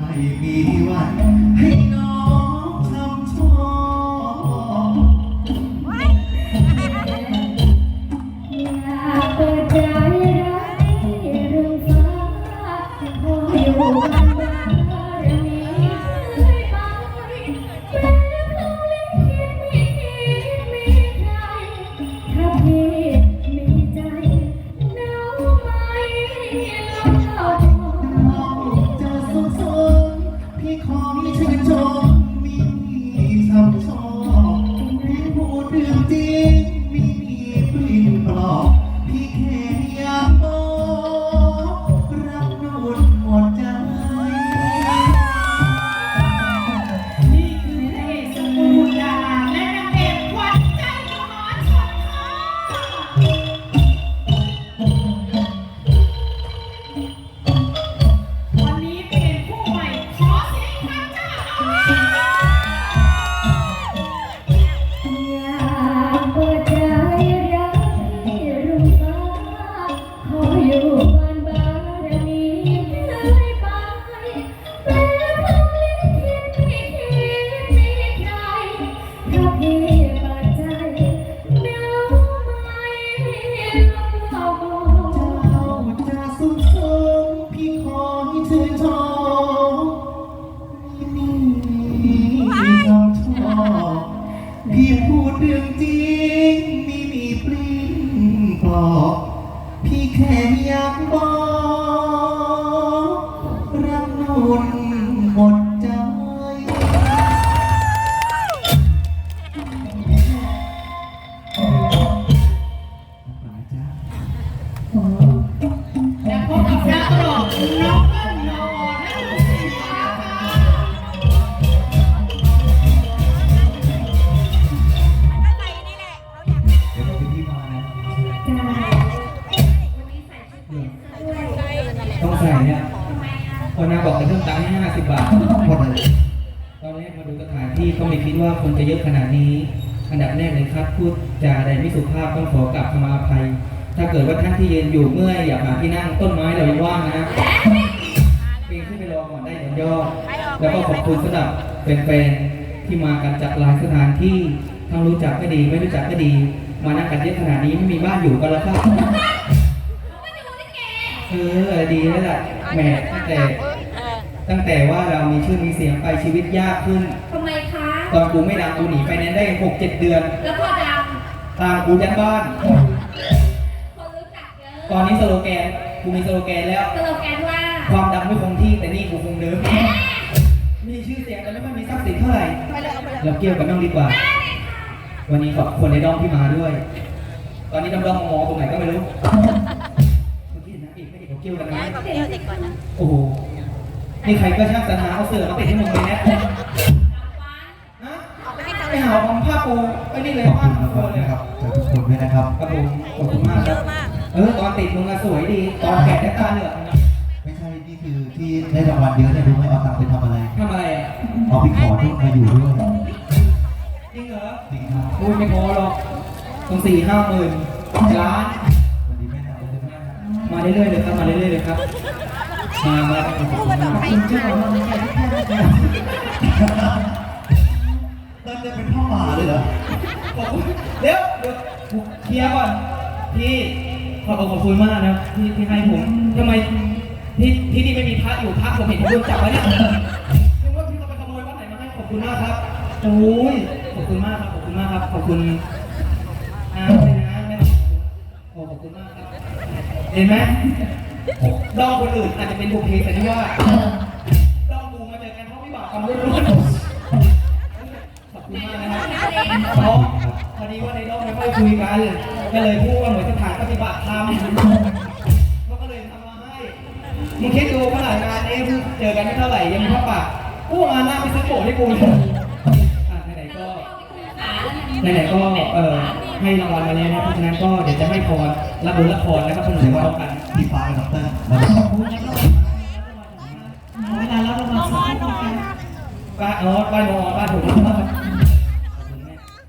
ไม่มีวันให้น้อง้ามาเลยตอนแรกมาดูสถานที่ก็ไม่คิดว่าคนจะเยอะขนาดนี้ อันดับแรกเลยครับ พูดจาใดไม่สุภาพต้องขอกราบขมาภัย ถ้าเกิดว่าท่านที่เย็นอยู่เมื่อยอยากหาที่นั่งต้นไม้เราว่างนะปีนขึ้นไปรอก่อนได้เห็นยอดแล้วก็ขอบคุณสำหรับแฟนๆที่มากันจากหลายสถานที่ทั้งรู้จักก็ดีไม่รู้จักก็ดี มานั่งกันเยอะขนาดนี้ไม่มีบ้านอยู่กันแล้วครับเออดีแล้วแหละแหมแต่ ตั้งแต่ว่าเรามีชื่อมีเสียงไปชีวิตยากขึ้น ทำไมคะ ตอนกูไม่ดังกูหนีไปแนนได้หกเจ็ดเดือน แล้วพอดังตามกูยันบ้าน คนรู้จักเยอะตอนนี้สโลแกน กูมีสโลแกนแล้ว สโลแกนว่าความดังไม่คงที่แต่นี่กูคงเดิม มีชื่อเสียงแต่ไม่ค่อยมีทรัพย์สินเท่าไหร่เราเกี่ยวกับน้องดีกว่า วันนี้ขอบคนในด้อมที่มาด้วย ตอนนี้น้องด้องมองตรงไหนก็ไม่รู้ เมื่อกี้เห็นนะเอกไม่เอกเขาเกี่ยวกันนะ เดี๋ยวโอ้โห นี่ใครก็ช่างสรรหาเอาเสือมาติดให้มึงเลยนะไปหาของผ้าปูไอ้นี่เลยขอบผ้าคุณปูมากเลยนะครับจากทุกคนด้วยนะครับครับผมขอบคุณมากครับ เออตอนติดมึงอะสวยดี ตอนแกะได้ตาเหลือกนะไม่ใช่ นี่คือที่ได้รางวัลเยอะเนี่ยรู้ไหมเอาตังค์ไปทำอะไร ทำอะไรอะเอาไปขอทุกมาอยู่ด้วยจริงเหรอจริงครับพูดไม่พอหรอกต้องสี่ห้าหมื่นล้าน วันนี้แม่นำเลยนะมาเรื่อยๆเลยครับ มาเรื่อยๆเลยครับ มามาขอบคุณมากขอบคุณเจ้าของกำลังใจทุกท่านนะเติ้ลจะเป็นพ่อหมาเลยเหรอเดี๋ยวเดี๋ยวเคลียร์ก่อนพี่ขอบคุณขอบคุณมากนะที่ที่ให้ผมทำไมที่ที่นี่ไม่มีพระอยู่พระผมเห็นผมโดนจับไว้เนี่ยนึกว่าพี่เราไปขโมยวัดไหนมาให้ขอบคุณมากครับโอ้ยขอบคุณมากครับขอบคุณมากครับขอบคุณอาเลยนะแม่โอ้ขอบคุณมากครับเห็นไหม ดองคนอื่นอาจจะเป็นบุพเพสันนิวาสดองกูมาเจอกันเพราะวิบากกรรมล้วนๆขอบคุณมากนะครับเพราะพอดีว่าในดองไม่ค่อยคุยกันก็เลยพูดว่าเหมือนสถานปฏิบัติธรรมเขาก็เลยทำมาให้มึงคิดดูขนาดงานนี้เพิ่งเจอกันไม่เท่าไหร่ยังมีพระป่ากูงานหน้าไปซื้อโบสถ์ให้กูเลยอะไหนๆก็ ไหนๆก็เออให้รางวัลมาแล้วนะเพราะฉะนั้นก็เดี๋ยวจะให้พรรับบุญรับพรนะครับพนมเดี๋ยวพว่าร้อมกันพี่ฟ้ากับน้องเติ้ลแล้วก็เวลาเราประมาณสองทุ่มนะคะป้าอ๋อป้าโนป้าถูกแล้วครับ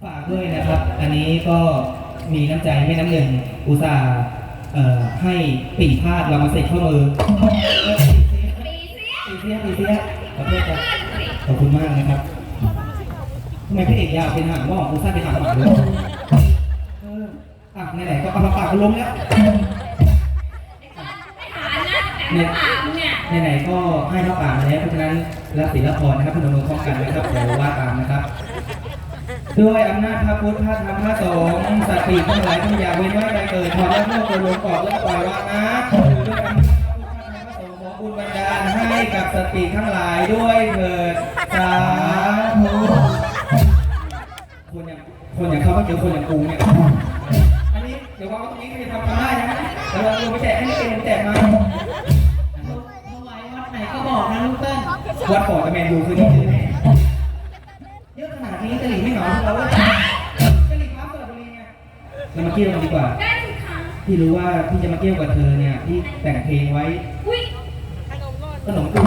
ฝากด้วยนะครับ อันนี้ก็มีน้ำใจไม่น้ำหนึ่งอุตส่าห์เอ่อให้ปีพาดเรามาใส่ข้อมือปีเสียปีเสียขอโทษครับขอบคุณมากนะครับทำ ไมพระเอกยาวเป็นหางว่าของกูสั้นเป็นหางหมาเลยเอออะไหนๆก็เอามาปากก็ล้มแล้วเนี่ย ไหนๆก็ให้พระป่ามาแล้วเพราะฉะนั้นรับศีลพรนะครับพนมมือพร้อมกันนะครับเดี๋ยวว่าตามนะครับ ด้วยอำนาจพระพุทธพระธรรมพระสงฆ์สติทั้งหลายทั้งอย่าเว้นไว้ใจเกิดถอดและโลกโกรธกอดและปล่อยวางนะด้วยอำนาจพระพุทธพระธรรมพระสงฆ์ขอบุญบันดาลให้กับสติทั้งหลายด้วยเถิดสาธุ คนอย่างคนอย่างเขาก็เจอคนอย่างกูเนี่ย อันนี้เดี๋ยววางไว้ตรงนี้ใครจะทำทำได้นะแต่เราลงไปแจกให้นักเรียนแจกมา ถวายวัดไหนก็บอกนะลูกเติ้ลวัดฟอร์ดกับแมนยูคือที่ชื่อแน่เยอะขนาดนี้กะหรี่ไม่เหงาเราเลยกะหรี่ครับสระบุรีไงเรามาเกี่ยวกันดีกว่าพี่รู้ว่าพี่จะมาเกี่ยวกับเธอเนี่ยพี่แต่งเพลงไว้ขนมกู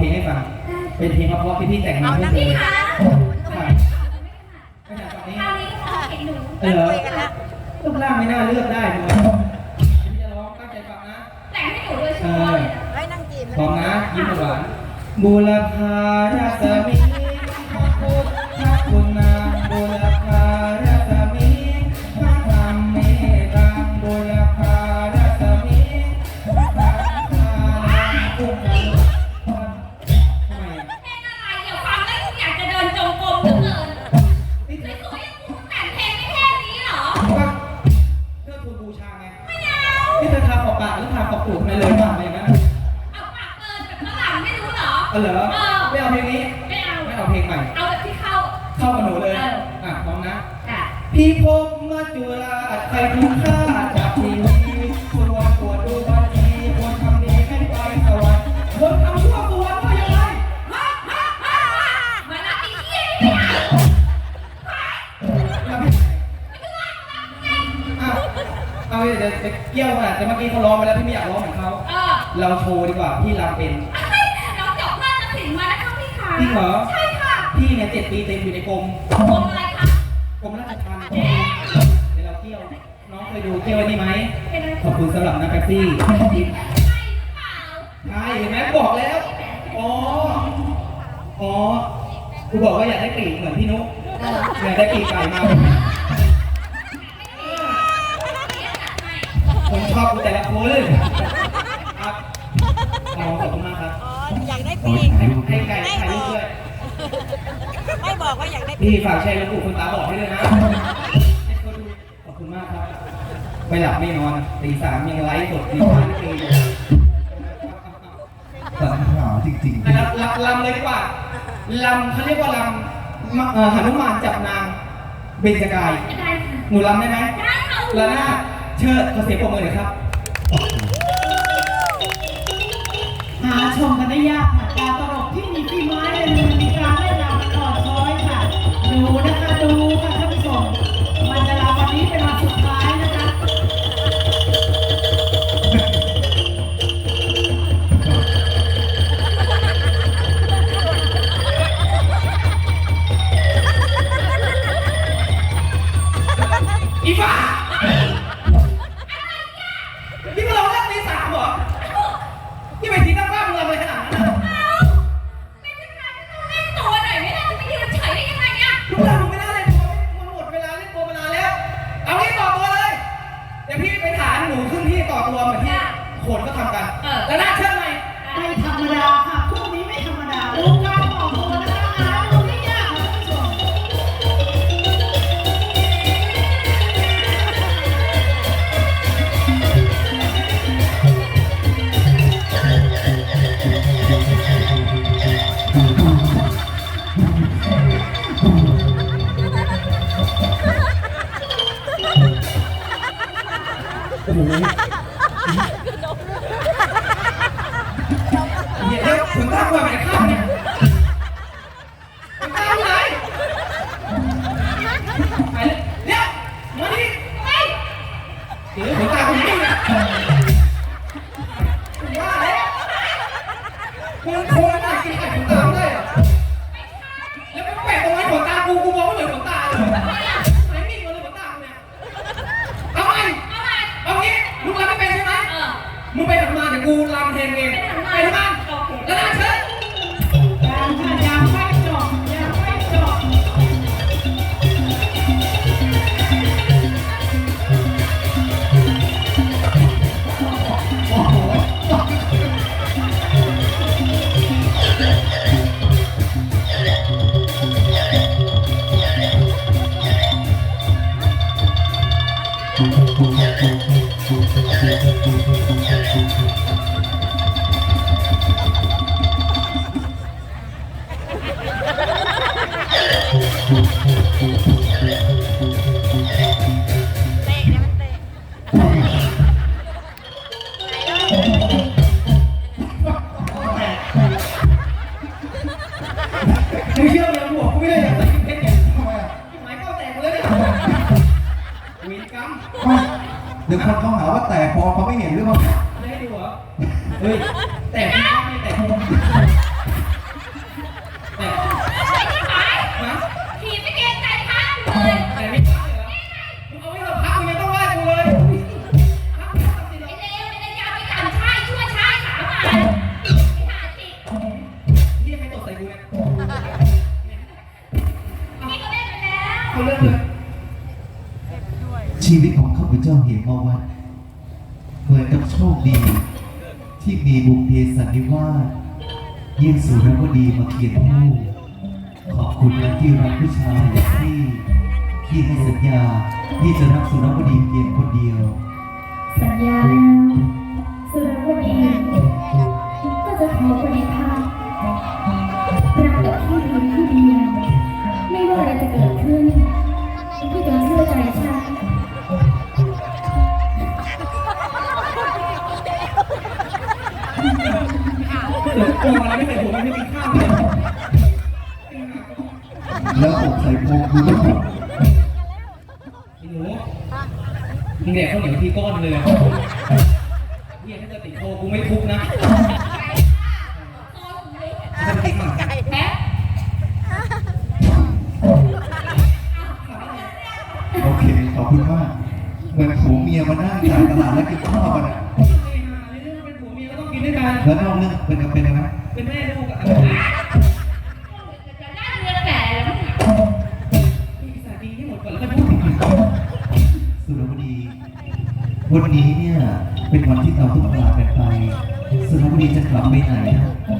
เพลงให้ฟัง เป็นเพลงเพราะๆที่พี่แต่งมาเพื่อเธอค่ะไม่ใช่ฝั่งนี้เออรูปร่างไม่น่าเลือกได้ทำไมพี่จะร้องตั้งใจฟังนะเออพร้อมนะยิ้มหวานบุรพาราศมี เออเหรอไม่เอาเพลงนี้ไม่เอาไม่เอาเพลงใหม่เอาแบบที่เข้าเข้ากับหนูเลยเอออะพร้อมนะจ้ะพี่พบมาจุฬาใครทุกค่าจากทีวีคนวัดปวดดูบัญชีคนทำดีให้ไปสวรรค์คนทำชั่วสวรรค์ก็ยังไงฮ่าฮ่าฮ่าฮ่ามาละไอ้เหี้ยไม่เอาแล้วพี่อ้าวเอาเดี๋ยวเดี๋ยวไปเกี่ยวกันแต่เมื่อกี้เขาร้องไปแล้วพี่ไม่อยากร้องเหมือนเขาเออเราโชว์ดีกว่าพี่รำเป็นน้ จริงเหรอ ใช่ค่ะพี่เนี่ยเจ็ดปีเต็มอยู่ในกรมวงอะไรคะกรมราชทัณฑ์เดี๋ยวเราเกี่ยว น้องเคยดูเกี่ยวอันนี้ไหม เป็นอะไรขอบคุณสำหรับน้ำแป๊บซี่ใช่หรือเปล่าใช่เห็นไหมบอกแล้ว อ๋อ อ๋อ กูบอกว่าอยากได้ปีกเหมือนพี่นุ๊กอยากได้ปีกไก่มา ผมชอบกูแต่ละคนครับอ๋อขอบคุณมากครับ อยากได้โอ้ปียกถ่ายรูปให้ไก่ถ่ายรูปด้วย ไม่บอกบอกว่าอยากได้พี่ฝากแชร์แล้วกูคนตาบอดให้ด้วยนะขอบคุณมากครับ ไม่หลับไม่นอนตีสามยังไลฟ์สดดีมากเลยปัญหาจริงๆนะครับลำลำเลยดีกว่าลำเขาเรียกว่าลำมะเอ่อหนุมานจับนางเบญจกายได้ค่ะหนูลำได้ไหมได้ค่ะละนาดเชิดขอเสียงปรบมือหน่อยครับ หาชมกันได้ยาก เดี๋ยวคนเขาหาว่าแตกพอเขาไม่เห็นหรือเปล่าไม่ให้ดูเหรอ เฮ้ย แตกพี่ไม่แตกแตกนะผีไม่เกรงใจข้างเลยแต่ไม่พักเหรอมึงเอาไว้เถอะพักมึงยังต้องไหว้กูเลยพักพักสิเหรไอ้อเลวไอ้ระยะไปต่ำชายชั่วชายขามาไอ้หาจิตเรียกให้ตกใส่กูเนี่ยนี่ก็เล่นไปแล้วเอาเรื่องเลย ชีวิตของข้าพเจ้าเหมมาวัดเหมือนกับโชคดี ที่มีบุพเพสันนิวาสยิ่งสุรวดีมาเขียนคู่ขอบคุณนะที่รักผู้ชายอย่างที่ที่ให้สัญญาที่จะรักสุรวดีเพียงคนเดียว สัญญาแล้วสุรวดีก็จะขอปฏิภาณรักกับพี่เพียงพี่เดียวไม่ว่าอะไรจะเกิดขึ้น กงอะไรไม่ใส่หัวมันไม่กินข้าวเลยแล้วอกใส่โพงคือไม่ถูกไอ้หนูมึงแดกข้าวเหนียวทีก้อนเลยอะเฮียถ้าจะติดโคกูไม่ทุบนะจะ นด้วยกันแล้วนอกเรื่องเป็นเป็นยังไงเป็นแม่ลูกอะจะได้เงินแก่แล้วมั้งมีสาดีที่หมดก่อนแล้วค่อยพูดสุรวดี วันนี้เนี่ยเป็นวันที่เราต้องลากันไปสุรวดีจะกลับไปไหนนะสุรวดีนะถึงเวลาแล้วที่สุรวดีนะ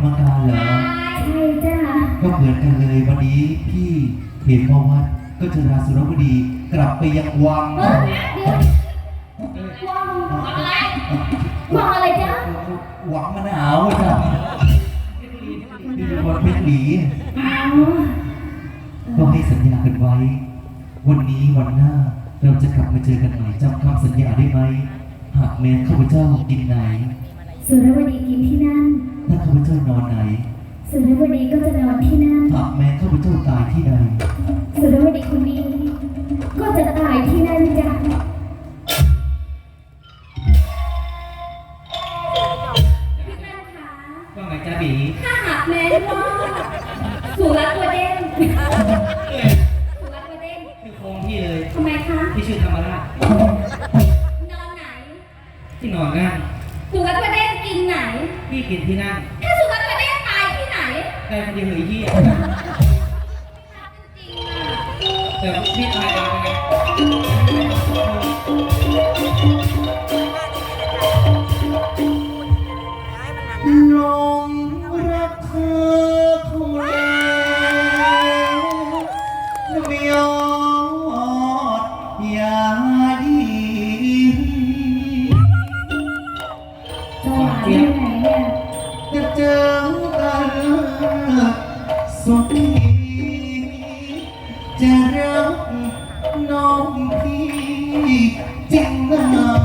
เป็นคนมังการเหรอ ใช่จ้ะก็เหมือนกันเลยวันนี้พี่เห็นมาวัดก็จะราสุรบดีกลับไปยังวังเฮ้ยเดี๋ยววังอะไรวังอะไรจ๊ะวังมะนาวจ้ะนี่เป็นคนเพชรหลีอ๋อ ก็ให้สัญญากันไว้ วันนี้วันหน้าเราจะกลับมาเจอกันใหม่จำคำสัญญาได้ไหมหากแม้ข้าพเจ้ากินไหน สุรวดีกินที่นั่น ถ้าข้าพเจ้านอนไหนสุรวดีก็จะนอนที่นั่นหากแม้ข้าพเจ้าตายที่ใดสุรวดีคนนี้ ก็จะตายที่นั่นจ้ะ แต่พี่ตายเอาไปไง ริ